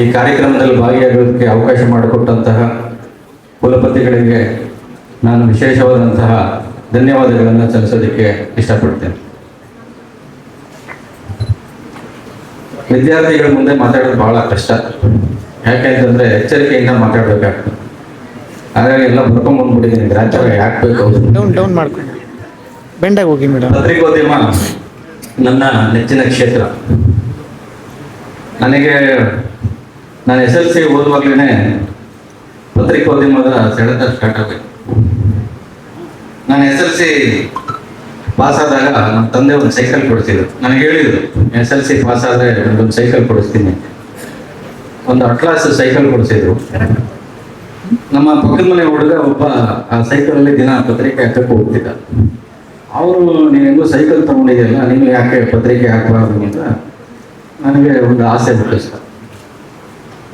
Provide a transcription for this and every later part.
ಈ ಕಾರ್ಯಕ್ರಮದಲ್ಲಿ ಭಾಗಿಯಾಗೋದಕ್ಕೆ ಅವಕಾಶ ಮಾಡಿಕೊಟ್ಟಂತಹ ಕುಲಪತಿಗಳಿಗೆ ನಾನು ವಿಶೇಷವಾದಂತಹ ಧನ್ಯವಾದಗಳನ್ನು ಸಲ್ಲಿಸೋದಕ್ಕೆ ಇಷ್ಟಪಡ್ತೇನೆ. ವಿದ್ಯಾರ್ಥಿಗಳ ಮುಂದೆ ಮಾತಾಡೋದು ಬಹಳ ಕಷ್ಟ. ಯಾಕೆಂತಂದ್ರೆ ಎಚ್ಚರಿಕೆಯಿಂದ ಮಾತಾಡಬೇಕಾಗ್ತದೆ. ಹಾಗಾಗಿ ಎಲ್ಲ ಬರ್ಕೊಂಡ್ಬಂದ್ಬಿಟ್ಟಿದ್ದೀನಿ ಗ್ರಾಚಾರ ಯಾಕೆ ಬೇಕು ಡೌನ್ ಡೌನ್ ಮಾಡ್ಕೊಂಡು ಬೆಂಡಾಗಿ ಹೋಗಿ ಮೇಡಮ್. ಪತ್ರಿಕೋದ್ಯಮ ನನ್ನ ನೆಚ್ಚಿನ ಕ್ಷೇತ್ರ. ನನಗೆ ನಾನು ಎಸ್ ಎಲ್ ಸಿ ಓದುವಾಗಲೇ ಪತ್ರಿಕೋದ್ಯಮದ ಸೆಳೆತ ಸ್ಟಾರ್ಟ್ ಆಗಬೇಕು ನಾನು ಎಸ್ ಎಲ್ ಸಿ ಪಾಸ್ ಆದಾಗ ನಮ್ಮ ತಂದೆ ಒಂದು ಸೈಕಲ್ ಕೊಡ್ತಿದ್ರು ನನಗೆ ಹೇಳಿದ್ರು ಎಸ್ ಎಲ್ ಸಿ ಪಾಸ್ ಆದರೆ ಒಂದು ಸೈಕಲ್ ಕೊಡಿಸ್ತೀನಿ. ಒಂದು ಅಟ್ಲಾಸ್ ಸೈಕಲ್ ಕೊಡಿಸಿದ್ರು. ನಮ್ಮ ಪಕ್ಕದ ಮನೆ ಹುಡುಗ ಒಬ್ಬ ಆ ಸೈಕಲಲ್ಲಿ ದಿನ ಪತ್ರಿಕೆ ಹಾಕಕ್ಕೆ ಹೋಗ್ತಿದ್ದ. ಅವರು ಹೆಂಗೋ ಸೈಕಲ್ ತಗೊಂಡಿದೆಯಲ್ಲ ನೀನು ಯಾಕೆ ಪತ್ರಿಕೆ ಹಾಕಬಾರ್ದು? ಅಂತ ನನಗೆ ಒಂದು ಆಸೆ ಹುಟ್ಟಿಸ್ತ.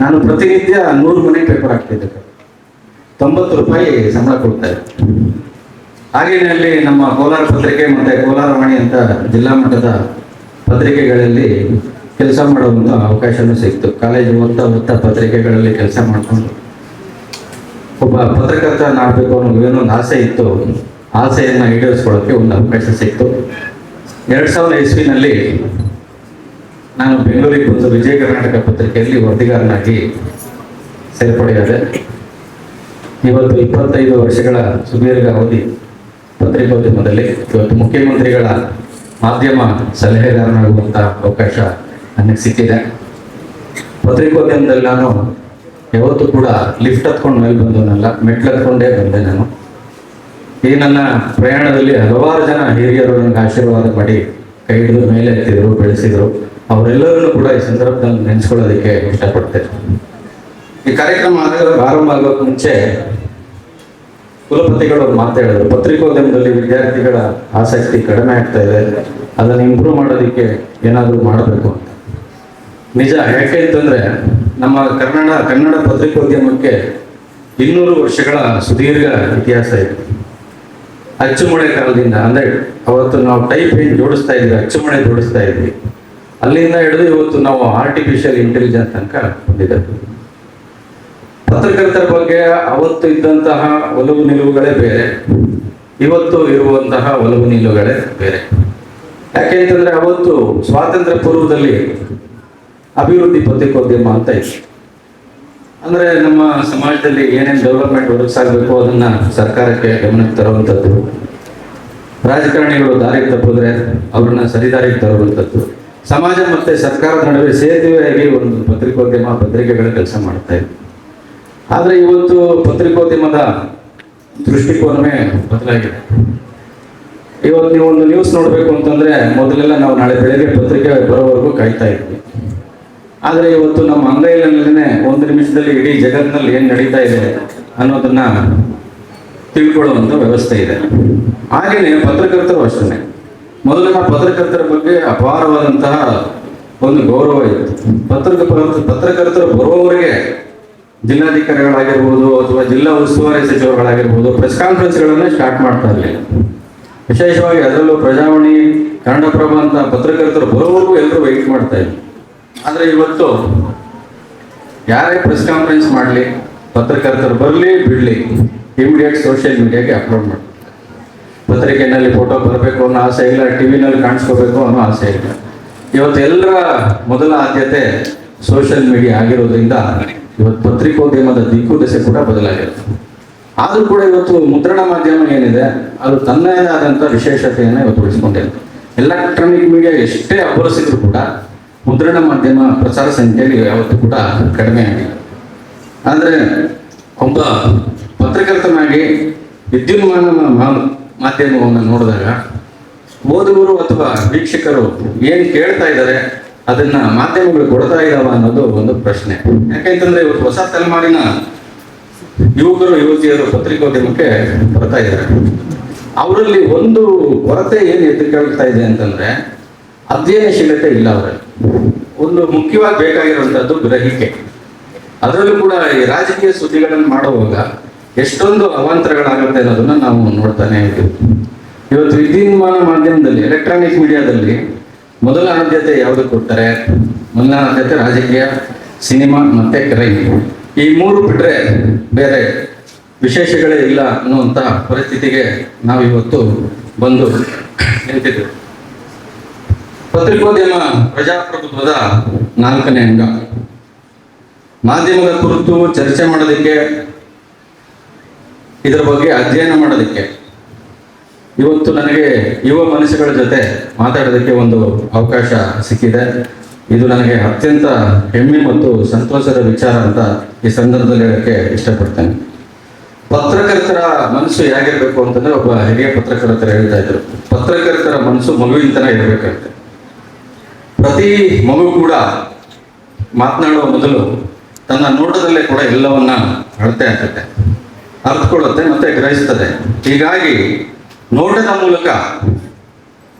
ನಾನು ಪ್ರತಿನಿತ್ಯ ನೂರು ಮನೆ ಪೇಪರ್ ಹಾಕ್ತಿದ್ದೆ ತೊಂಬತ್ತು ರೂಪಾಯಿ ಸಂಬಳ ಕೊಡ್ತಾ ಇದ್ದೆ. ಹಾಗೇನಲ್ಲಿ ನಮ್ಮ ಕೋಲಾರ ಪತ್ರಿಕೆ ಮತ್ತೆ ಕೋಲಾರ ವಾಣಿ ಅಂತ ಜಿಲ್ಲಾ ಮಟ್ಟದ ಪತ್ರಿಕೆಗಳಲ್ಲಿ ಕೆಲಸ ಮಾಡುವಂಥ ಅವಕಾಶವೂ ಸಿಕ್ತು. ಕಾಲೇಜು ಓದ್ತಾ ಓದ್ತಾ ಪತ್ರಿಕೆಗಳಲ್ಲಿ ಕೆಲಸ ಮಾಡಿಕೊಂಡು ಒಬ್ಬ ಪತ್ರಕರ್ತನಾಗಬೇಕು ಅನ್ನೋ ಏನೋ ಒಂದು ಆಸೆ ಇತ್ತು. ಆಸೆಯನ್ನು ಈಡೇರಿಸ್ಕೊಳ್ಳೋಕ್ಕೆ ಒಂದು ಅವಕಾಶ ಸಿಕ್ತು. ಎರಡು ಸಾವಿರದ ಇಸ್ವಿನಲ್ಲಿ ನಾನು ಬೆಂಗಳೂರಿಗೆ ಬಂದು ವಿಜಯ ಕರ್ನಾಟಕ ಪತ್ರಿಕೆಯಲ್ಲಿ ವರದಿಗಾರನಾಗಿ ಸೇರ್ಪಡೆಯಾದೆ. ಇವತ್ತು ಇಪ್ಪತ್ತೈದು ವರ್ಷಗಳ ಸುದೀರ್ಘ ಅವಧಿ ಪತ್ರಿಕೋದ್ಯಮದಲ್ಲಿ ಇವತ್ತು ಮುಖ್ಯಮಂತ್ರಿಗಳ ಮಾಧ್ಯಮ ಸಲಹೆಗಾರನಾಗುವಂಥ ಅವಕಾಶ ನನಗೆ ಸಿಕ್ಕಿದೆ. ಪತ್ರಿಕೋದ್ಯಮದಲ್ಲಿ ನಾನು ಯಾವತ್ತೂ ಕೂಡ ಲಿಫ್ಟ್ ಹತ್ಕೊಂಡು ಮೇಲೆ ಬಂದವನಲ್ಲ ಮೆಟ್ಲು ಹತ್ಕೊಂಡೇ ಬಂದೆ ನಾನು. ಈ ನನ್ನ ಪ್ರಯಾಣದಲ್ಲಿ ಹಲವಾರು ಜನ ಹಿರಿಯರು ನನಗೆ ಆಶೀರ್ವಾದ ಮಾಡಿ ಕೈ ಹಿಡಿದು ಮೇಲೆ ಎತ್ತಿದ್ರು, ಬೆಳೆಸಿದ್ರು. ಅವರೆಲ್ಲರನ್ನು ಕೂಡ ಈ ಸಂದರ್ಭದಲ್ಲಿ ನೆನೆಸ್ಕೊಳ್ಳೋದಕ್ಕೆ ಇಷ್ಟಪಡ್ತೇನೆ. ಈ ಕಾರ್ಯಕ್ರಮ ಆಗ- ಪ್ರಾರಂಭ ಆಗೋಕೆ ಮುಂಚೆ ಕುಲಪತಿಗಳು ಒಂದು ಮಾತು ಹೇಳಿದ್ರು. ಪತ್ರಿಕೋದ್ಯಮದಲ್ಲಿ ವಿದ್ಯಾರ್ಥಿಗಳ ಆಸಕ್ತಿ ಕಡಿಮೆ ಆಗ್ತಾ ಇದೆ. ಅದನ್ನು ಇಂಪ್ರೂವ್ ಮಾಡೋದಕ್ಕೆ ಏನಾದರೂ ಮಾಡಬೇಕು ಅಂತ. ನಿಜ ಯಾಕೆ ಅಂತಂದರೆ ನಮ್ಮ ಕನ್ನಡ ಕನ್ನಡ ಪತ್ರಿಕೋದ್ಯಮಕ್ಕೆ ಇನ್ನೂರು ವರ್ಷಗಳ ಸುದೀರ್ಘ ಇತಿಹಾಸ ಇದೆ. ಅಚ್ಚುಮೊಳೆ ಕಾಲದಿಂದ ಅಂದರೆ ಅವತ್ತು ನಾವು ಟೈಪ್ ಏನು ಜೋಡಿಸ್ತಾ ಇದ್ವಿ, ಅಚ್ಚುಮೊಳೆ ಜೋಡಿಸ್ತಾ ಇದ್ವಿ. ಅಲ್ಲಿಂದ ಹಿಡಿದು ಇವತ್ತು ನಾವು ಆರ್ಟಿಫಿಷಿಯಲ್ ಇಂಟೆಲಿಜೆನ್ಸ್ ತನಕ ಬಂದಿದ್ದೇವೆ. ಪತ್ರಕರ್ತರ ಬಗ್ಗೆ ಅವತ್ತು ಇದ್ದಂತಹ ಒಲವು ನಿಲುವುಗಳೇ ಬೇರೆ, ಇವತ್ತು ಇರುವಂತಹ ಒಲವು ನಿಲುವುಗಳೇ ಬೇರೆ. ಯಾಕೆಂತಂದ್ರೆ ಅವತ್ತು ಸ್ವಾತಂತ್ರ್ಯ ಪೂರ್ವದಲ್ಲಿ ಅಭಿವೃದ್ಧಿ ಪತ್ರಿಕೋದ್ಯಮ ಅಂತ ಇತ್ತು ಅಂದ್ರೆ ನಮ್ಮ ಸಮಾಜದಲ್ಲಿ ಏನೇನು ಡೆವಲಪ್ಮೆಂಟ್ ಒದಗಿಸಾಗಬೇಕು ಅದನ್ನ ಸರ್ಕಾರಕ್ಕೆ ಗಮನಕ್ಕೆ ತರುವಂಥದ್ದು, ರಾಜಕಾರಣಿಗಳು ದಾರಿಗೆ ತಪ್ಪಿದ್ರೆ ಅವ್ರನ್ನ ಸರಿದಾರಿಗೆ ತರುವಂಥದ್ದು ಸಮಾಜ ಮತ್ತು ಸರ್ಕಾರದ ನಡುವೆ ಸೇತುವೆಯಾಗಿ ಒಂದು ಪತ್ರಿಕೋದ್ಯಮ ಪತ್ರಿಕೆಗಳ ಕೆಲಸ ಮಾಡ್ತಾ ಇತ್ತು ಆದರೆ ಇವತ್ತು ಪತ್ರಿಕೋದ್ಯಮದ ದೃಷ್ಟಿಕೋನವೇ ಬದಲಾಗಿದೆ. ಇವತ್ತು ನೀವು ಒಂದು ನ್ಯೂಸ್ ನೋಡಬೇಕು ಅಂತಂದ್ರೆ ಮೊದಲೆಲ್ಲ ನಾವು ನಾಳೆ ಬೆಳಿಗ್ಗೆ ಪತ್ರಿಕೆ ಬರೋವರೆಗೂ ಕಾಯ್ತಾ ಇದ್ವಿ. ಆದರೆ ಇವತ್ತು ನಮ್ಮ ಅಂಗೈನಲ್ಲೇ ಒಂದು ನಿಮಿಷದಲ್ಲಿ ಇಡೀ ಜಗತ್ತಿನಲ್ಲಿ ಏನು ನಡೀತಾ ಇದೆ ಅನ್ನೋದನ್ನ ತಿಳ್ಕೊಳ್ಳುವಂಥ ವ್ಯವಸ್ಥೆ ಇದೆ. ಹಾಗೇನೆ ಪತ್ರಕರ್ತರು ಅಷ್ಟೇ ಮೊದಲಿನ ಪತ್ರಕರ್ತರ ಬಗ್ಗೆ ಅಪಾರವಾದಂತಹ ಒಂದು ಗೌರವ ಇತ್ತು. ಪತ್ರಕ ಪತ್ರಕರ್ತರು ಬರುವವರಿಗೆ ಜಿಲ್ಲಾಧಿಕಾರಿಗಳಾಗಿರ್ಬೋದು ಅಥವಾ ಜಿಲ್ಲಾ ಉಸ್ತುವಾರಿ ಸಚಿವರುಗಳಾಗಿರ್ಬೋದು ಪ್ರೆಸ್ ಕಾನ್ಫರೆನ್ಸ್ಗಳನ್ನ ಸ್ಟಾರ್ಟ್ ಮಾಡ್ತಾ ಇರಲಿಲ್ಲ. ವಿಶೇಷವಾಗಿ ಅದರಲ್ಲೂ ಪ್ರಜಾವಾಣಿ, ಕನ್ನಡಪ್ರಭ ಅಂತ ಪತ್ರಕರ್ತರು ಬರೋವರೆಗೂ ಎಲ್ಲರೂ ವೆಯ್ಟ್ ಮಾಡ್ತಾ ಇದ್ರು. ಆದರೆ ಇವತ್ತು ಯಾರೇ ಪ್ರೆಸ್ ಕಾನ್ಫರೆನ್ಸ್ ಮಾಡಲಿ, ಪತ್ರಕರ್ತರು ಬರಲಿ, ಬಿಡಲಿ ಇಮಿಡಿಯೇಟ್ ಸೋಷಿಯಲ್ ಮೀಡಿಯಾಗೆ ಅಪ್ಲೋಡ್ ಮಾಡ್ತಾರೆ. ಪತ್ರಿಕೆಯಲ್ಲಿ ಫೋಟೋ ಬರಬೇಕು ಅನ್ನೋ ಆಸೆ ಇಲ್ಲ, ಟಿವಿನಲ್ಲಿ ಕಾಣಿಸ್ಕೋಬೇಕು ಅನ್ನೋ ಆಸೆ ಇಲ್ಲ. ಇವತ್ತು ಎಲ್ಲರ ಮೊದಲ ಆದ್ಯತೆ ಸೋಷಿಯಲ್ ಮೀಡಿಯಾ ಆಗಿರೋದ್ರಿಂದ ಇವತ್ತು ಪತ್ರಿಕೋದ್ಯಮದ ದಿಕ್ಕು ದೆಸೆ ಕೂಡ ಬದಲಾಗಿರುತ್ತೆ. ಆದರೂ ಕೂಡ ಇವತ್ತು ಮುದ್ರಣ ಮಾಧ್ಯಮ ಏನಿದೆ, ಅದು ತನ್ನದೇ ಆದಂಥ ವಿಶೇಷತೆಯನ್ನು ಇವತ್ತು ಉಳಿಸ್ಕೊಂಡಿದೆ. ಎಲೆಕ್ಟ್ರಾನಿಕ್ ಮೀಡಿಯಾ ಎಷ್ಟೇ ಅಬ್ಬರಿಸಿದ್ರು ಕೂಡ ಮುದ್ರಣ ಮಾಧ್ಯಮ ಪ್ರಸಾರ ಸಂಖ್ಯೆಯಲ್ಲಿ ಯಾವತ್ತು ಕೂಡ ಕಡಿಮೆ ಆಗಿದೆ ಆದರೆ ಒಬ್ಬ ಪತ್ರಕರ್ತನಾಗಿ ವಿದ್ಯುನ್ಮಾನ ಮಾಧ್ಯಮವನ್ನು ನೋಡಿದಾಗ, ಓದುಗರು ಅಥವಾ ವೀಕ್ಷಕರು ಏನು ಕೇಳ್ತಾ ಇದ್ದಾರೆ, ಅದನ್ನ ಮಾಧ್ಯಮಗಳು ಕೊಡ್ತಾ ಇದಾವ ಅನ್ನೋದು ಒಂದು ಪ್ರಶ್ನೆ. ಯಾಕೆಂತಂದ್ರೆ ಇವತ್ತು ಹೊಸ ತಲೆಮಾರಿನ ಯುವಕರು, ಯುವತಿಯರು ಪತ್ರಿಕೋದ್ಯಮಕ್ಕೆ ಬರ್ತಾ ಇದ್ದಾರೆ. ಅವರಲ್ಲಿ ಒಂದು ಕೊರತೆ ಏನು ಕೇಳ್ತಾ ಇದೆ ಅಂತಂದ್ರೆ, ಅಧ್ಯಯನಶೀಲತೆ ಇಲ್ಲ ಅವರಲ್ಲಿ. ಒಂದು ಮುಖ್ಯವಾಗಿ ಬೇಕಾಗಿರುವಂತಹದ್ದು ಗ್ರಹಿಕೆ. ಅದರಲ್ಲೂ ಕೂಡ ಈ ರಾಜಕೀಯ ಸುದ್ದಿಗಳನ್ನು ಮಾಡುವಾಗ ಎಷ್ಟೊಂದು ಅವಾಂತರಗಳಾಗುತ್ತೆ ಅನ್ನೋದನ್ನ ನಾವು ನೋಡ್ತಾನೆ ಇದ್ದೀವಿ. ಇವತ್ತು ವಿದ್ಯುನ್ಮಾನ ಮಾಧ್ಯಮದಲ್ಲಿ ಎಲೆಕ್ಟ್ರಾನಿಕ್ ಮೀಡಿಯಾದಲ್ಲಿ ಮೊದಲ ಆದ್ಯತೆ ಯಾವುದು ಕೊಡ್ತಾರೆ? ಮೊದಲ ಆದ್ಯತೆ ರಾಜಕೀಯ, ಸಿನಿಮಾ ಮತ್ತೆ ಕ್ರೈಮ್ ಈ ಮೂರು ಬಿಟ್ಟರೆ ಬೇರೆ ವಿಶೇಷಗಳೇ ಇಲ್ಲ ಅನ್ನುವಂಥ ಪರಿಸ್ಥಿತಿಗೆ ನಾವಿವತ್ತು ಬಂದು ನಿಂತಿದ್ವಿ. ಪತ್ರಿಕೋದ್ಯಮ ಪ್ರಜಾಪ್ರಭುತ್ವದ ನಾಲ್ಕನೇ ಅಂಗ. ಮಾಧ್ಯಮದ ಕುರಿತು ಚರ್ಚೆ ಮಾಡೋದಕ್ಕೆ ಇದರ ಬಗ್ಗೆ ಅಧ್ಯಯನ ಮಾಡೋದಕ್ಕೆ. ಇವತ್ತು ನನಗೆ ಯುವ ಮನಸ್ಸುಗಳ ಜೊತೆ ಮಾತಾಡೋದಕ್ಕೆ ಒಂದು ಅವಕಾಶ ಸಿಕ್ಕಿದೆ. ಇದು ನನಗೆ ಅತ್ಯಂತ ಹೆಮ್ಮೆ ಮತ್ತು ಸಂತೋಷದ ವಿಚಾರ ಅಂತ ಈ ಸಂದರ್ಭದಲ್ಲಿ ಹೇಳಕ್ಕೆ ಇಷ್ಟಪಡ್ತೇನೆ. ಪತ್ರಕರ್ತರ ಮನಸ್ಸು ಹೇಗಿರ್ಬೇಕು ಅಂತಂದ್ರೆ ಒಬ್ಬ ಹಿರಿಯ ಪತ್ರಕರ್ತರ ಹೇಳ್ತಾ ಇದ್ರು. ಪತ್ರಕರ್ತರ ಮನಸ್ಸು ಮಗುವಿನ ತರ ಇರಬೇಕಂತೆ ಪ್ರತಿ ಮಗು ಕೂಡ ಮಾತನಾಡುವ ಮೊದಲು ತನ್ನ ನೋಟದಲ್ಲೇ ಕೂಡ ಎಲ್ಲವನ್ನ ಅಳತೆ ಆಗ್ತದೆ ಅರ್ಥಕೊಳ್ಳುತ್ತೆ ಮತ್ತೆ ಗ್ರಹಿಸ್ತದೆ. ಹೀಗಾಗಿ ನೋಟದ ಮೂಲಕ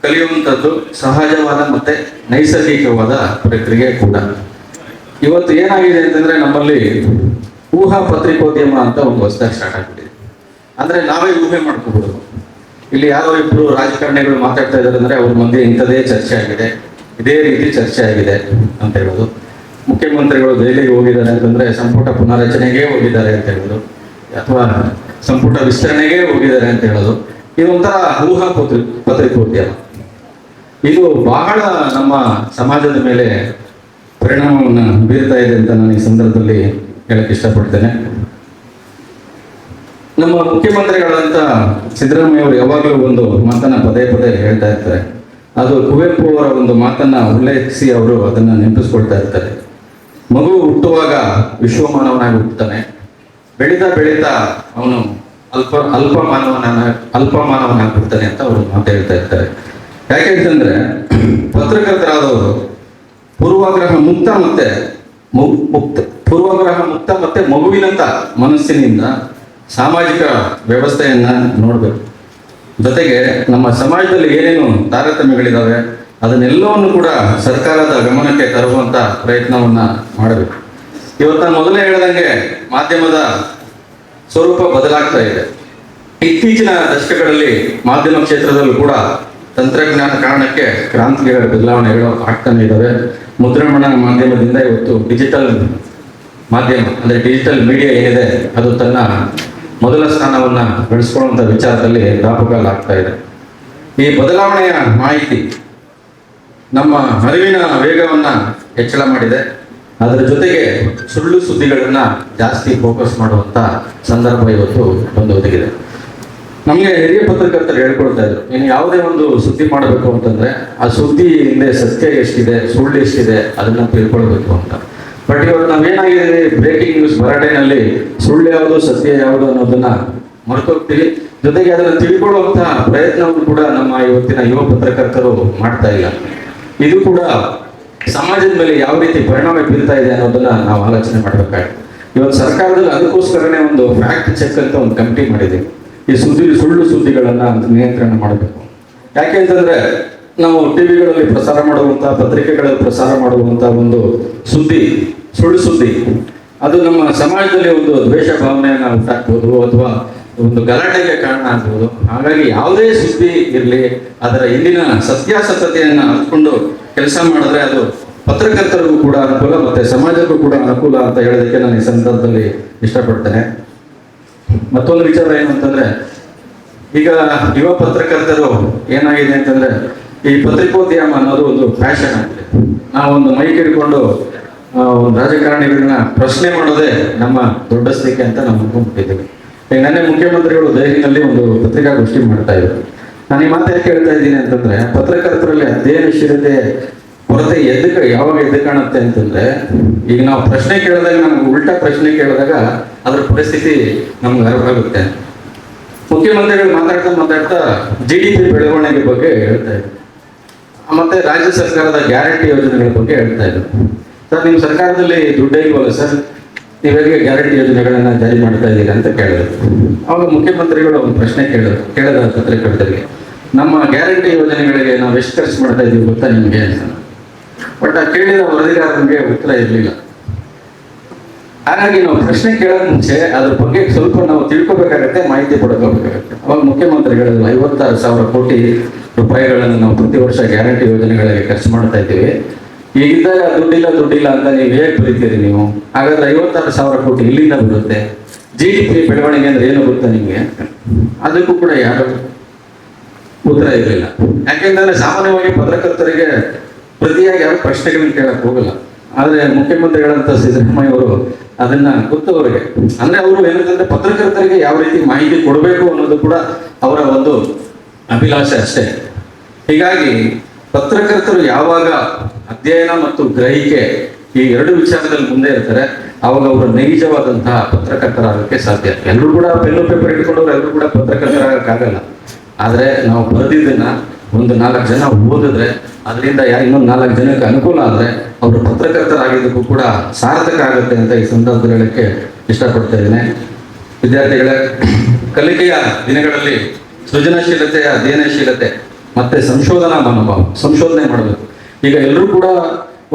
ಕಲಿಯುವಂಥದ್ದು ಸಹಜವಾದ ಮತ್ತೆ ನೈಸರ್ಗಿಕವಾದ ಪ್ರಕ್ರಿಯೆ ಕೂಡ. ಇವತ್ತು ಏನಾಗಿದೆ ಅಂತಂದ್ರೆ ನಮ್ಮಲ್ಲಿ ಊಹಾ ಪತ್ರಿಕೋದ್ಯಮ ಅಂತ ಒಂದು ಹೊಸದಾಗಿ ಸ್ಟಾರ್ಟ್ ಆಗ್ಬಿಟ್ಟಿದೆ. ಅಂದ್ರೆ ನಾವೇ ಊಹೆ ಮಾಡ್ಕೋಬಹುದು ಇಲ್ಲಿ ಯಾರೋ ಇಬ್ರು ರಾಜಕಾರಣಿಗಳು ಮಾತಾಡ್ತಾ ಇದ್ದಾರೆ ಅಂದ್ರೆ ಅವ್ರ ಮುಂದೆ ಇಂಥದೇ ಚರ್ಚೆ ಆಗಿದೆ. ಇದೇ ರೀತಿ ಚರ್ಚೆ ಆಗಿದೆ ಅಂತ ಹೇಳೋದು ಮುಖ್ಯಮಂತ್ರಿಗಳು ದೆಹಲಿಗೆ ಹೋಗಿದ್ದಾರೆ ಅಂತಂದ್ರೆ ಸಂಪುಟ ಪುನಾರಚನೆಗೆ ಹೋಗಿದ್ದಾರೆ ಅಂತ ಹೇಳೋದು ಅಥವಾ ಸಂಪುಟ ವಿಸ್ತರಣೆಗೆ ಹೋಗಿದ್ದಾರೆ ಅಂತ ಹೇಳೋದು. ಇದೊಂಥರ ಊಹಾ ಪತ್ರಿ ಪತ್ರಿಕೋದ್ಯಮ ಇದು ಬಹಳ ನಮ್ಮ ಸಮಾಜದ ಮೇಲೆ ಪರಿಣಾಮವನ್ನು ಬೀರ್ತಾ ಇದೆ ಅಂತ ನಾನು ಈ ಸಂದರ್ಭದಲ್ಲಿ ಹೇಳಕ್ ಇಷ್ಟಪಡ್ತೇನೆ. ನಮ್ಮ ಮುಖ್ಯಮಂತ್ರಿಗಳಂತ ಸಿದ್ದರಾಮಯ್ಯ ಅವರು ಯಾವಾಗಲೂ ಒಂದು ಮಾತನ್ನ ಪದೇ ಪದೇ ಹೇಳ್ತಾ ಇರ್ತಾರೆ. ಅದು ಕುವೆಂಪು ಅವರ ಒಂದು ಮಾತನ್ನ ಉಲ್ಲೇಖಿಸಿ ಅವರು ಅದನ್ನ ನೆನಪಿಸ್ಕೊಳ್ತಾ ಇರ್ತಾರೆ. ಮಗು ಹುಟ್ಟುವಾಗ ವಿಶ್ವಮಾನವನಾಗಿ ಹುಟ್ಟುತ್ತಾನೆ. ಬೆಳೀತಾ ಬೆಳೀತಾ ಅವನು ಅಲ್ಪ ಅಲ್ಪ ಮಾನವನ ಅಲ್ಪ ಮಾನವನಾಗ್ಬಿಡ್ತಾನೆ ಅಂತ ಅವರು ಮಾತು ಹೇಳ್ತಾ ಇರ್ತಾರೆ. ಯಾಕೆಂತಂದ್ರೆ ಪತ್ರಕರ್ತರಾದವರು ಪೂರ್ವಾಗ್ರಹ ಮುಕ್ತ ಮತ್ತೆ ಮುಕ್ತ ಪೂರ್ವಾಗ್ರಹ ಮುಕ್ತ ಮತ್ತೆ ಮಗುವಿನಂತ ಮನಸ್ಸಿನಿಂದ ಸಾಮಾಜಿಕ ವ್ಯವಸ್ಥೆಯನ್ನ ನೋಡಬೇಕು. ಜೊತೆಗೆ ನಮ್ಮ ಸಮಾಜದಲ್ಲಿ ಏನೇನು ತಾರತಮ್ಯಗಳಿದಾವೆ ಅದನ್ನೆಲ್ಲವನ್ನು ಕೂಡ ಸರ್ಕಾರದ ಗಮನಕ್ಕೆ ತರುವಂತ ಪ್ರಯತ್ನವನ್ನ ಮಾಡಬೇಕು. ಇವತ್ತು ಮೊದಲೇ ಹೇಳ್ದಂಗೆ ಮಾಧ್ಯಮದ ಸ್ವರೂಪ ಬದಲಾಗ್ತಾ ಇದೆ. ಇತ್ತೀಚಿನ ದಶಕಗಳಲ್ಲಿ ಮಾಧ್ಯಮ ಕ್ಷೇತ್ರದಲ್ಲೂ ಕೂಡ ತಂತ್ರಜ್ಞಾನ ಕಾರಣಕ್ಕೆ ಕ್ರಾಂತಿಗಳ ಬದಲಾವಣೆಗಳು ಆಗ್ತಾನೆ ಇದ್ದಾವೆ. ಮುದ್ರಣ ಮಾಧ್ಯಮದಿಂದ ಇವತ್ತು ಡಿಜಿಟಲ್ ಮಾಧ್ಯಮ, ಅಂದ್ರೆ ಡಿಜಿಟಲ್ ಮೀಡಿಯಾ ಏನಿದೆ, ಅದು ತನ್ನ ಮೊದಲ ಸ್ಥಾನವನ್ನ ಬೆಳೆಸ್ಕೊಳ್ಳುವಂತ ವಿಚಾರದಲ್ಲಿ ದಾಪುಗಾಲಾಗ್ತಾ ಇದೆ. ಈ ಬದಲಾವಣೆಯ ಮಾಹಿತಿ ನಮ್ಮ ಅರಿವಿನ ವೇಗವನ್ನ ಹೆಚ್ಚಳ ಮಾಡಿದೆ. ಅದರ ಜೊತೆಗೆ ಸುಳ್ಳು ಸುದ್ದಿಗಳನ್ನ ಜಾಸ್ತಿ ಫೋಕಸ್ ಮಾಡುವಂತ ಸಂದರ್ಭ ಇವತ್ತು ಬಂದು ಒದಗಿದೆ ನಮಗೆ ಹಿರಿಯ ಪತ್ರಕರ್ತರು ಹೇಳ್ಕೊಳ್ತಾ ಇದ್ರು, ನೀನು ಯಾವುದೇ ಒಂದು ಸುದ್ದಿ ಮಾಡಬೇಕು ಅಂತಂದ್ರೆ ಆ ಸುದ್ದಿ ಹಿಂದೆ ಸತ್ಯ ಎಷ್ಟಿದೆ, ಸುಳ್ಳು ಎಷ್ಟಿದೆ ಅದನ್ನ ತಿಳ್ಕೊಳ್ಬೇಕು ಅಂತ. ಬಟ್ ಇವತ್ತು ನಾವೇನಾಗಿದೆ ಬ್ರೇಕಿಂಗ್ ನ್ಯೂಸ್ ಬರಾಟೆನಲ್ಲಿ ಸುಳ್ಳು ಯಾವುದು, ಸತ್ಯ ಯಾವುದು ಅನ್ನೋದನ್ನ ಮರೆತೋಗ್ತೀವಿ. ಜೊತೆಗೆ ಅದನ್ನ ತಿಳ್ಕೊಳ್ಳುವಂತ ಪ್ರಯತ್ನವನ್ನು ಕೂಡ ನಮ್ಮ ಇವತ್ತಿನ ಯುವ ಪತ್ರಕರ್ತರು ಮಾಡ್ತಾ ಇಲ್ಲ. ಇದು ಕೂಡ ಸಮಾಜದ ಮೇಲೆ ಯಾವ ರೀತಿ ಪರಿಣಾಮ ಬೀರ್ತಾ ಇದೆ ಅನ್ನೋದನ್ನ ನಾವು ಆಲೋಚನೆ ಮಾಡ್ಬೇಕಾಗುತ್ತೆ ಇವತ್ತು ಸರ್ಕಾರದಲ್ಲಿ ಅದಕ್ಕೋಸ್ಕರನೇ ಒಂದು ಫ್ಯಾಕ್ಟ್ ಚೆಕ್ ಅಂತ ಒಂದು ಕಮಿಟಿ ಮಾಡಿದೆ. ಈ ಸುದ್ದಿ, ಸುಳ್ಳು ಸುದ್ದಿಗಳನ್ನ ನಿಯಂತ್ರಣ ಮಾಡಬೇಕು. ಯಾಕೆ ಅಂತಂದ್ರೆ ನಾವು ಟಿವಿಗಳಲ್ಲಿ ಪ್ರಸಾರ ಮಾಡುವಂತ, ಪತ್ರಿಕೆಗಳಲ್ಲಿ ಪ್ರಸಾರ ಮಾಡುವಂತ ಒಂದು ಸುದ್ದಿ, ಸುಳ್ಳು ಸುದ್ದಿ, ಅದು ನಮ್ಮ ಸಮಾಜದಲ್ಲಿ ಒಂದು ದ್ವೇಷ ಭಾವನೆಯನ್ನ ಉಂಟಾಗ್ಬೋದು ಅಥವಾ ಒಂದು ಗಲಾಟೆಗೆ ಕಾರಣ ಆಗ್ಬೋದು. ಹಾಗಾಗಿ ಯಾವುದೇ ಸುದ್ದಿ ಇರಲಿ, ಅದರ ಹಿಂದಿನ ಸತ್ಯಾಸತ್ಯತೆಯನ್ನು ಹಂಚ್ಕೊಂಡು ಕೆಲಸ ಮಾಡಿದ್ರೆ ಅದು ಪತ್ರಕರ್ತರಿಗೂ ಕೂಡ ಅನುಕೂಲ ಮತ್ತೆ ಸಮಾಜಕ್ಕೂ ಕೂಡ ಅನುಕೂಲ ಅಂತ ಹೇಳೋದಕ್ಕೆ ನಾನು ಈ ಸಂದರ್ಭದಲ್ಲಿ ಇಷ್ಟಪಡ್ತೇನೆ. ಮತ್ತೊಂದು ವಿಚಾರ ಏನಂತಂದ್ರೆ ಈಗ ಯುವ ಪತ್ರಕರ್ತರು ಏನಾಗಿದೆ ಅಂತಂದ್ರೆ, ಈ ಪತ್ರಿಕೋದ್ಯಮ ಅನ್ನೋದು ಒಂದು ಫ್ಯಾಷನ್ ಆಗಿದೆ. ಒಂದು ಮೈಕ್ ಹಿಡ್ಕೊಂಡು ಒಂದು ರಾಜಕಾರಣಿಗಳನ್ನ ಪ್ರಶ್ನೆ ಮಾಡೋದೇ ನಮ್ಮ ದೊಡ್ಡ ದೊಡ್ಡಸ್ತಿಕೆ ಅಂತ ನಾವು ಅನ್ಕೊಂಡ್ಬಿಟ್ಟಿದ್ದೀವಿ ಈಗ ನೆನ್ನೆ ಮುಖ್ಯಮಂತ್ರಿಗಳು ದೆಹಲಿನಲ್ಲಿ ಒಂದು ಪತ್ರಿಕಾಗೋಷ್ಠಿ ಮಾಡ್ತಾ ಇದ್ರು. ನಾನು ಈ ಮಾತು ಕೇಳ್ತಾ ಇದ್ದೀನಿ ಅಂತಂದ್ರೆ, ಪತ್ರಕರ್ತರಲ್ಲಿ ಅಧ್ಯಯನಶೀಲತೆ ಕೊರತೆ ಎದ್ದು ಯಾವಾಗ ಎದ್ದು ಕಾಣುತ್ತೆ ಅಂತಂದ್ರೆ, ಈಗ ನಾವು ಪ್ರಶ್ನೆ ಕೇಳಿದಾಗ, ನಮ್ಗೆ ಉಲ್ಟಾ ಪ್ರಶ್ನೆ ಕೇಳಿದಾಗ ಅದ್ರ ಪರಿಸ್ಥಿತಿ ನಮ್ಗೆ ಅರಿವಾಗುತ್ತೆ. ಮುಖ್ಯಮಂತ್ರಿಗಳು ಮಾತಾಡ್ತಾ ಮಾತಾಡ್ತಾ ಜಿ ಡಿ ಪಿ ಬೆಳವಣಿಗೆ ಬಗ್ಗೆ ಹೇಳ್ತಾ ಇದ್ರು. ಮತ್ತೆ ರಾಜ್ಯ ಸರ್ಕಾರದ ಗ್ಯಾರಂಟಿ ಯೋಜನೆಗಳ ಬಗ್ಗೆ ಹೇಳ್ತಾ ಇದ್ರು. ಸರ್ ನಿಮ್ಮ ಸರ್ಕಾರದಲ್ಲಿ ದುಡ್ಡೇ ಇಲ್ವಲ್ಲ ಸರ್? ನೀವು ಗ್ಯಾರಂಟಿ ಯೋಜನೆಗಳನ್ನ ಜಾರಿ ಮಾಡ್ತಾ ಇದ್ದೀರಾ ಅಂತ ಕೇಳಿದ್ರು. ಅವಾಗ ಮುಖ್ಯಮಂತ್ರಿಗಳು ಒಂದು ಪ್ರಶ್ನೆ ಕೇಳಿದ್ರು. ಕೇಳಿದ ಪತ್ರಕರ್ತರಿಗೆ ನಮ್ಮ ಗ್ಯಾರಂಟಿ ಯೋಜನೆಗಳಿಗೆ ನಾವು ಎಷ್ಟು ಖರ್ಚು ಮಾಡ್ತಾ ಇದ್ದೀವಿ ಗೊತ್ತಾ ನಿಮಗೆ ಅಂತ. ಬಟ್ ಆ ಕೇಳಿದ ವರದಿಗಾರನಿಗೆ ಉತ್ತರ ಇರಲಿಲ್ಲ. ಹಾಗಾಗಿ ನಾವು ಪ್ರಶ್ನೆ ಕೇಳೋದ್ ಮುಂಚೆ ಅದ್ರ ಬಗ್ಗೆ ಸ್ವಲ್ಪ ನಾವು ತಿಳ್ಕೊಬೇಕಾಗತ್ತೆ, ಮಾಹಿತಿ ಪಡ್ಕೋಬೇಕಾಗತ್ತೆ. ಅವಾಗ ಮುಖ್ಯಮಂತ್ರಿಗಳು ಐವತ್ತಾರು ಸಾವಿರ ಕೋಟಿ ರೂಪಾಯಿಗಳನ್ನು ನಾವು ಪ್ರತಿ ವರ್ಷ ಗ್ಯಾರಂಟಿ ಯೋಜನೆಗಳಿಗೆ ಖರ್ಚು ಮಾಡ್ತಾ ಇದ್ದೀವಿ. ಈಗಿದ್ದಾಗ ದುಡ್ಡಿಲ್ಲ ದುಡ್ಡಿಲ್ಲ ಅಂತ ನೀವು ಹೇಗೆ ಬರೀತೀರಿ ನೀವು? ಹಾಗಾದ್ರೆ ಐವತ್ತಾರು ಸಾವಿರ ಕೋಟಿ ಇಲ್ಲಿಂದ ಬರುತ್ತೆ? ಜಿ ಡಿ ಪಿ ಬೆಳವಣಿಗೆ ಅಂದ್ರೆ ಏನು ಗೊತ್ತಾ ನಿಮಗೆ? ಅದಕ್ಕೂ ಕೂಡ ಯಾರು ಉತ್ತರ ಇರಲಿಲ್ಲ. ಯಾಕೆಂದ್ರೆ ಸಾಮಾನ್ಯವಾಗಿ ಪತ್ರಕರ್ತರಿಗೆ ಪ್ರತಿಯಾಗಿ ಯಾರು ಪ್ರಶ್ನೆಗಳನ್ನ ಕೇಳಕ್ ಹೋಗಲ್ಲ. ಆದ್ರೆ ಮುಖ್ಯಮಂತ್ರಿಗಳಂತ ಸಿದ್ದರಾಮಯ್ಯ ಅವರು ಅದನ್ನ ಗೊತ್ತು ಅವರಿಗೆ. ಅಂದ್ರೆ ಅವರು ಏನಂತಂದ್ರೆ ಪತ್ರಕರ್ತರಿಗೆ ಯಾವ ರೀತಿ ಮಾಹಿತಿ ಕೊಡಬೇಕು ಅನ್ನೋದು ಕೂಡ ಅವರ ಒಂದು ಅಭಿಲಾಷೆ ಅಷ್ಟೇ. ಹೀಗಾಗಿ ಪತ್ರಕರ್ತರು ಯಾವಾಗ ಅಧ್ಯಯನ ಮತ್ತು ಗ್ರಹಿಕೆ ಈ ಎರಡು ವಿಚಾರದಲ್ಲಿ ಮುಂದೆ ಇರ್ತಾರೆ. ಅವಾಗ ಅವರು ನೈಜವಾದಂತಹ ಪತ್ರಕರ್ತರಾಗಕ್ಕೆ ಸಾಧ್ಯ. ಎಲ್ಲರೂ ಕೂಡ ಪೆನ್ನು ಪೇಪರ್ ಇಟ್ಕೊಂಡವ್ರು ಎಲ್ಲರೂ ಕೂಡ ಪತ್ರಕರ್ತರಾಗಕ್ಕಾಗಲ್ಲ. ಆದರೆ ನಾವು ಬರೆದಿದ್ದನ್ನ ಒಂದು ನಾಲ್ಕು ಜನ ಓದಿದ್ರೆ, ಅದರಿಂದ ಯಾರು ಇನ್ನೊಂದು ನಾಲ್ಕು ಜನಕ್ಕೆ ಅನುಕೂಲ ಆದರೆ ಅವರು ಪತ್ರಕರ್ತರಾಗಿದ್ದಕ್ಕೂ ಕೂಡ ಸಾರ್ಥಕ ಆಗುತ್ತೆ ಅಂತ ಈ ಸಂದರ್ಭದಲ್ಲಿ ಹೇಳಕ್ಕೆ ಇಷ್ಟಪಡ್ತಾ ಇದ್ದೇನೆ. ವಿದ್ಯಾರ್ಥಿಗಳೇ, ಕಲಿಕೆಯ ದಿನಗಳಲ್ಲಿ ಸೃಜನಶೀಲತೆಯ ಅಧ್ಯಯನಶೀಲತೆ ಮತ್ತೆ ಸಂಶೋಧನಾ ಮನೋಭಾವ, ಸಂಶೋಧನೆ ಮಾಡಬೇಕು. ಈಗ ಎಲ್ಲರೂ ಕೂಡ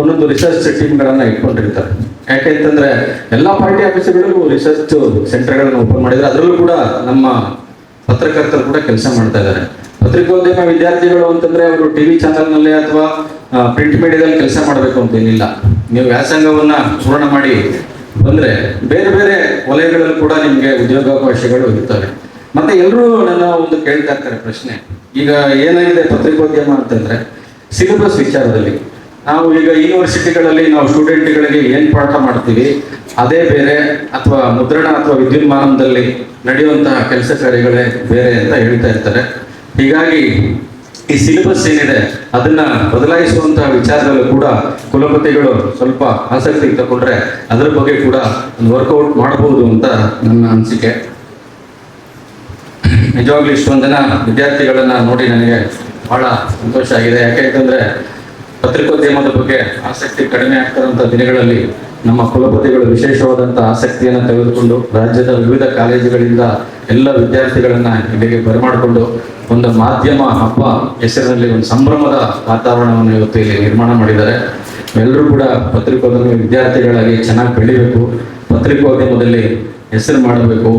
ಒಂದೊಂದು ರಿಸರ್ಚ್ ಟೀಮ್ಗಳನ್ನ ಇಟ್ಕೊಂಡಿರ್ತಾರೆ. ಯಾಕೆ ಅಂತಂದ್ರೆ ಎಲ್ಲಾ ಪಾರ್ಟಿ ಆಫೀಸ್ಗಳಲ್ಲೂ ರಿಸರ್ಚ್ ಸೆಂಟರ್ಗಳನ್ನು ಓಪನ್ ಮಾಡಿದ್ರೆ ಅದರಲ್ಲೂ ಕೂಡ ನಮ್ಮ ಪತ್ರಕರ್ತರು ಕೂಡ ಕೆಲಸ ಮಾಡ್ತಾ ಇದ್ದಾರೆ. ಪತ್ರಿಕೋದ್ಯಮ ವಿದ್ಯಾರ್ಥಿಗಳು ಅಂತಂದ್ರೆ ಅವರು ಟಿವಿ ಚಾನೆಲ್ನಲ್ಲಿ ಅಥವಾ ಪ್ರಿಂಟ್ ಮೀಡಿಯಾದಲ್ಲಿ ಕೆಲಸ ಮಾಡಬೇಕು ಅಂತ ಏನಿಲ್ಲ. ನೀವು ವ್ಯಾಸಂಗವನ್ನ ಪೂರ್ಣ ಮಾಡಿ ಬಂದ್ರೆ ಬೇರೆ ಬೇರೆ ವಲಯಗಳಲ್ಲಿ ಕೂಡ ನಿಮ್ಗೆ ಉದ್ಯೋಗಾವಕಾಶಗಳು ಇರ್ತವೆ. ಮತ್ತೆ ಎಲ್ಲರೂ ನನ್ನ ಒಂದು ಕೇಳ್ತಾ ಇರ್ತಾರೆ ಪ್ರಶ್ನೆ. ಈಗ ಏನಾಗಿದೆ ಪತ್ರಿಕೋದ್ಯಮ ಅಂತಂದ್ರೆ ಸಿಲೆಬಸ್ ವಿಚಾರದಲ್ಲಿ. ನಾವು ಈಗ ಯೂನಿವರ್ಸಿಟಿಗಳಲ್ಲಿ ನಾವು ಸ್ಟೂಡೆಂಟ್ಗಳಿಗೆ ಏನು ಪಾಠ ಮಾಡ್ತೀವಿ, ಅದೇ ಬೇರೆ ಅಥವಾ ಮುದ್ರಣ ಅಥವಾ ವಿದ್ಯುನ್ಮಾನದಲ್ಲಿ ನಡೆಯುವಂತಹ ಕೆಲಸ ಕಾರ್ಯಗಳೇ ಬೇರೆ ಅಂತ ಹೇಳ್ತಾ ಇರ್ತಾರೆ. ಹೀಗಾಗಿ ಈ ಸಿಲೆಬಸ್ ಏನಿದೆ, ಅದನ್ನ ಬದಲಾಯಿಸುವಂತಹ ವಿಚಾರದಲ್ಲೂ ಕೂಡ ಕುಲಪತಿಗಳು ಸ್ವಲ್ಪ ಆಸಕ್ತಿ ತಗೊಂಡ್ರೆ ಅದರ ಬಗ್ಗೆ ಕೂಡ ಒಂದು ವರ್ಕೌಟ್ ಮಾಡಬಹುದು ಅಂತ ನನ್ನ ಅನಿಸಿಕೆ. ನಿಜವಾಗ್ಲೂ ಇಷ್ಟೊಂದು ಜನ ವಿದ್ಯಾರ್ಥಿಗಳನ್ನ ನೋಡಿ ನನಗೆ ಬಹಳ ಸಂತೋಷ ಆಗಿದೆ. ಯಾಕೆಂತಂದ್ರೆ ಪತ್ರಿಕೋದ್ಯಮದ ಬಗ್ಗೆ ಆಸಕ್ತಿ ಕಡಿಮೆ ಆಗ್ತಿರುವಂತ ದಿನಗಳಲ್ಲಿ ನಮ್ಮ ಕುಲಪತಿಗಳು ವಿಶೇಷವಾದಂತ ಆಸಕ್ತಿಯನ್ನು ತೆಗೆದುಕೊಂಡು ರಾಜ್ಯದ ವಿವಿಧ ಕಾಲೇಜುಗಳಿಂದ ಎಲ್ಲ ವಿದ್ಯಾರ್ಥಿಗಳನ್ನ ಇಲ್ಲಿಗೆ ಬರಮಾಡಿಕೊಂಡು ಒಂದು ಮಾಧ್ಯಮ ಹಬ್ಬ ಹೆಸರಿನಲ್ಲಿ ಒಂದು ಸಂಭ್ರಮದ ವಾತಾವರಣವನ್ನು ಇವತ್ತು ಇಲ್ಲಿ ನಿರ್ಮಾಣ ಮಾಡಿದ್ದಾರೆ. ಎಲ್ಲರೂ ಕೂಡ ಪತ್ರಿಕೋದ್ಯಮ ವಿದ್ಯಾರ್ಥಿಗಳಾಗಿ ಚೆನ್ನಾಗಿ ಬೆಳಿಬೇಕು. ಪತ್ರಿಕೋದ್ಯಮದಲ್ಲಿ ಹೆಸರು ಮಾಡಬೇಕು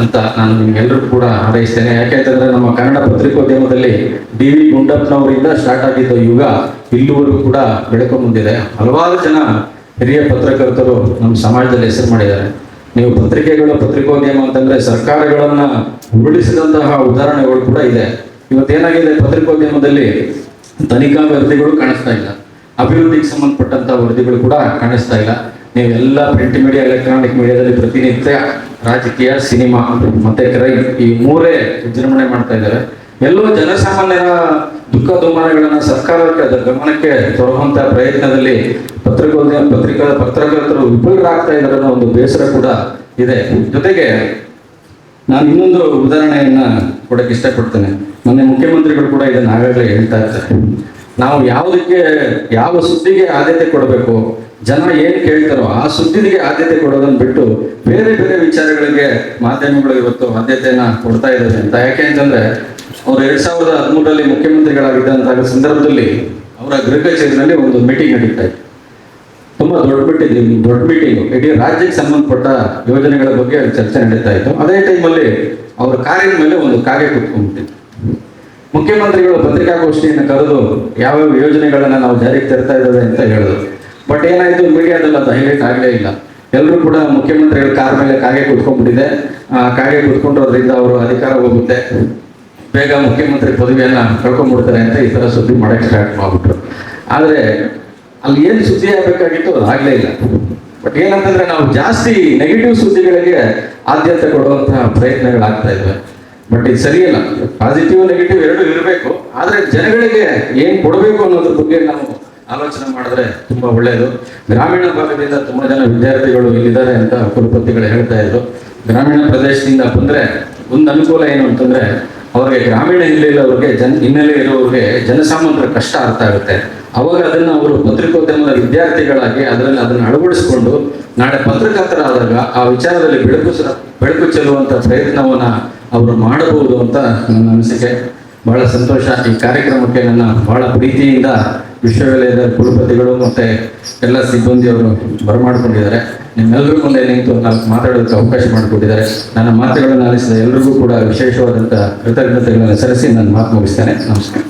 ಅಂತ ನಾನು ನಿಮ್ಗೆಲ್ಲರೂ ಕೂಡ ಹಾರೈಸ್ತೇನೆ. ಯಾಕೆಂತಂದ್ರೆ ನಮ್ಮ ಕನ್ನಡ ಪತ್ರಿಕೋದ್ಯಮದಲ್ಲಿ ಡಿ ವಿ ಗುಂಡಪ್ಪನವರಿಂದ ಸ್ಟಾರ್ಟ್ ಆಗಿದ್ದ ಯುಗ ಇಲ್ಲಿವರೆಗೂ ಕೂಡ ಬೆಳಕು ಮುಂದಿದೆ. ಹಲವಾರು ಜನ ಹಿರಿಯ ಪತ್ರಕರ್ತರು ನಮ್ಮ ಸಮಾಜದಲ್ಲಿ ಹೆಸರು ಮಾಡಿದ್ದಾರೆ. ನೀವು ಪತ್ರಿಕೆಗಳು ಪತ್ರಿಕೋದ್ಯಮ ಅಂತಂದ್ರೆ ಸರ್ಕಾರಗಳನ್ನ ಉರುಳಿಸಿದಂತಹ ಉದಾಹರಣೆಗಳು ಕೂಡ ಇದೆ. ಇವತ್ತೇನಾಗಿದೆ ಪತ್ರಿಕೋದ್ಯಮದಲ್ಲಿ ತನಿಖಾ ವರದಿಗಳು ಕಾಣಿಸ್ತಾ ಇಲ್ಲ. ಅಭಿವೃದ್ಧಿಗೆ ಸಂಬಂಧಪಟ್ಟಂತಹ ವರದಿಗಳು ಕೂಡ ಕಾಣಿಸ್ತಾ ಇಲ್ಲ. ನೀವೆಲ್ಲ ಪ್ರಿಂಟ್ ಮೀಡಿಯಾ ಎಲೆಕ್ಟ್ರಾನಿಕ್ ಮೀಡಿಯಾದಲ್ಲಿ ಪ್ರತಿನಿತ್ಯ ರಾಜಕೀಯ ಸಿನಿಮಾ ಮತ್ತೆ ಕ್ರೈಮ್ ಈ ಮೂರೇ ವಿಜೃಂಭಣೆ ಮಾಡ್ತಾ ಇದ್ದಾರೆ. ಎಲ್ಲೋ ಜನಸಾಮಾನ್ಯರ ದುಃಖ ದುಮ್ಮಾನಗಳನ್ನ ಸರ್ಕಾರಕ್ಕೆ ಅದರ ಗಮನಕ್ಕೆ ತರುವಂತಹ ಪ್ರಯತ್ನದಲ್ಲಿ ಪತ್ರಿಕೋದ್ಯಮ ಪತ್ರಿಕಾ ಪತ್ರಕರ್ತರು ವಿಫಲರಾಗ್ತಾ ಇದ್ದಾರೆ ಅನ್ನೋ ಒಂದು ಬೇಸರ ಕೂಡ ಇದೆ. ಜೊತೆಗೆ ನಾನು ಇನ್ನೊಂದು ಉದಾಹರಣೆಯನ್ನ ಕೊಡಕ್ಕೆ ಇಷ್ಟಪಡ್ತೇನೆ. ಮೊನ್ನೆ ಮುಖ್ಯಮಂತ್ರಿಗಳು ಕೂಡ ಇದನ್ನ ಆಗಾಗಲೇ ಹೇಳ್ತಾ ಇರ್ತಾರೆ ನಾವು ಯಾವುದಕ್ಕೆ ಯಾವ ಸುದ್ದಿಗೆ ಆದ್ಯತೆ ಕೊಡಬೇಕು? ಜನ ಏನು ಕೇಳ್ತಾರೋ ಆ ಸುದ್ದಿಗೆ ಆದ್ಯತೆ ಕೊಡೋದನ್ನು ಬಿಟ್ಟು ಬೇರೆ ಬೇರೆ ವಿಚಾರಗಳಿಗೆ ಮಾಧ್ಯಮಗಳು ಇವತ್ತು ಆದ್ಯತೆಯನ್ನ ಕೊಡ್ತಾ ಇದ್ದಾರೆ ಅಂತ. ಯಾಕೆ ಅಂತಂದ್ರೆ, ಅವ್ರು ಎರಡ್ ಸಾವಿರದ ಹದಿಮೂರರಲ್ಲಿ ಮುಖ್ಯಮಂತ್ರಿಗಳಾಗಿದ್ದಂತಹ ಸಂದರ್ಭದಲ್ಲಿ ಅವರ ಗೃಹ ಕಚೇರಿನಲ್ಲಿ ಒಂದು ಮೀಟಿಂಗ್ ನಡೀತಾ ಇತ್ತು. ತುಂಬಾ ದೊಡ್ಡ ಮೀಟಿಂಗ್ ದೊಡ್ಡ ಮೀಟಿಂಗ್ ಇಡೀ ರಾಜ್ಯಕ್ಕೆ ಸಂಬಂಧಪಟ್ಟ ಯೋಜನೆಗಳ ಬಗ್ಗೆ ಚರ್ಚೆ ನಡೀತಾ ಇತ್ತು. ಅದೇ ಟೈಮಲ್ಲಿ ಅವರ ಕಾರ್ಯದ ಮೇಲೆ ಒಂದು ಕಾರ್ಯ ಕುತ್ಕೊಂಡ್ಬಿಟ್ಟಿತ್ತು. ಮುಖ್ಯಮಂತ್ರಿಗಳು ಪತ್ರಿಕಾಗೋಷ್ಠಿಯನ್ನು ಕರೆದು ಯಾವ್ಯಾವ ಯೋಜನೆಗಳನ್ನ ನಾವು ಜಾರಿಗೆ ತರ್ತಾ ಇದ್ದೇವೆ ಅಂತ ಹೇಳಿದ್ರು. ಬಟ್ ಏನಾಯ್ತು ಮೀಡಿಯಾದಲ್ಲಿ ಅದು ಹೈಲೈಟ್ ಆಗಲೇ ಇಲ್ಲ. ಎಲ್ಲರೂ ಕೂಡ ಮುಖ್ಯಮಂತ್ರಿಗಳ ಕಾರ್ ಮೇಲೆ ಕಾಗೆ ಕುತ್ಕೊಂಡ್ಬಿಟ್ಟಿದೆ. ಆ ಕಾಗೆ ಕುತ್ಕೊಂಡ್ರೋದ್ರಿಂದ ಅವರು ಅಧಿಕಾರ ಹೋಗುತ್ತೆ. ಬೇಗ ಮುಖ್ಯಮಂತ್ರಿ ಪದವಿಯನ್ನ ಕಳ್ಕೊಂಡ್ಬಿಡ್ತಾರೆ ಅಂತ ಈ ತರ ಸುದ್ದಿ ಮಾಡೋಕ್ಕೆ ಸ್ಟಾರ್ಟ್ ಮಾಡ್ಬಿಟ್ರು. ಆದ್ರೆ ಅಲ್ಲಿ ಏನು ಸುದ್ದಿ ಆಗಬೇಕಾಗಿತ್ತು ಅದು ಆಗಲೇ ಇಲ್ಲ. ಬಟ್ ಏನಂತಂದ್ರೆ ನಾವು ಜಾಸ್ತಿ ನೆಗೆಟಿವ್ ಸುದ್ದಿಗಳಿಗೆ ಆದ್ಯತೆ ಕೊಡುವಂತಹ ಪ್ರಯತ್ನಗಳಾಗ್ತಾ ಇದ್ವಿ. ಬಟ್ ಇದು ಸರಿಯಲ್ಲ ಪಾಸಿಟಿವ್ ನೆಗೆಟಿವ್ ಎರಡು ಇರಬೇಕು. ಆದ್ರೆ ಜನಗಳಿಗೆ ಏನ್ ಕೊಡಬೇಕು ಅನ್ನೋದ್ರ ಬಗ್ಗೆ ನಾವು ಆಲೋಚನೆ ಮಾಡಿದ್ರೆ ತುಂಬಾ ಒಳ್ಳೆಯದು ಗ್ರಾಮೀಣ ಭಾಗದಿಂದ ತುಂಬಾ ಜನ ವಿದ್ಯಾರ್ಥಿಗಳು ಇಲ್ಲಿದ್ದಾರೆ ಅಂತ ಕುಲಪತಿಗಳು ಹೇಳ್ತಾ ಇದ್ರು. ಗ್ರಾಮೀಣ ಪ್ರದೇಶದಿಂದ ಬಂದ್ರೆ ಒಂದು ಅನುಕೂಲ ಏನು ಅಂತಂದ್ರೆ, ಅವರಿಗೆ ಗ್ರಾಮೀಣ ಹಿನ್ನೆಲೆ ಅವ್ರಿಗೆ ಜನ, ಹಿನ್ನೆಲೆ ಇರುವವ್ರಿಗೆ ಜನಸಾಮಾನ್ಯರ ಕಷ್ಟ ಅರ್ಥ ಆಗುತ್ತೆ. ಅವಾಗ ಅದನ್ನ ಅವರು ಪತ್ರಿಕೋದ್ಯಮದ ವಿದ್ಯಾರ್ಥಿಗಳಾಗಿ ಅದರಲ್ಲಿ ಅದನ್ನ ಅಳವಡಿಸಿಕೊಂಡು ನಾಳೆ ಪತ್ರಕರ್ತರಾದಾಗ ಆ ವಿಚಾರದಲ್ಲಿ ಬೆಳಕು ಬೆಳಕು ಚೆಲ್ಲುವಂತ ಪ್ರಯತ್ನವನ್ನ ಅವರು ಮಾಡಬಹುದು ಅಂತ ನನ್ನ ಅನಿಸಿಕೆ. ಬಹಳ ಸಂತೋಷ ಈ ಕಾರ್ಯಕ್ರಮಕ್ಕೆ ನನ್ನ ಬಹಳ ಪ್ರೀತಿಯಿಂದ ವಿಶ್ವವಿದ್ಯಾಲಯದ ಕುಲಪತಿಗಳು ಮತ್ತೆ ಎಲ್ಲ ಸಿಬ್ಬಂದಿಯವರು ಬರಮಾಡಿಕೊಂಡಿದ್ದಾರೆ. ನಿಮ್ಮೆಲ್ಲರೂ ಮುಂದೆ ನಿಂತು ನಾಲ್ಕು ಮಾತಾಡೋದಕ್ಕೆ ಅವಕಾಶ ಮಾಡಿಕೊಟ್ಟಿದ್ದಾರೆ. ನನ್ನ ಮಾತುಗಳನ್ನು ಆಲಿಸಿದ ಎಲ್ಲರಿಗೂ ಕೂಡ ವಿಶೇಷವಾದಂಥ ಕೃತಜ್ಞತೆಗಳನ್ನು ಸಲ್ಲಿಸಿ ನನ್ನ ಮಾತು ಮುಗಿಸ್ತೇನೆ. ನಮಸ್ಕಾರ.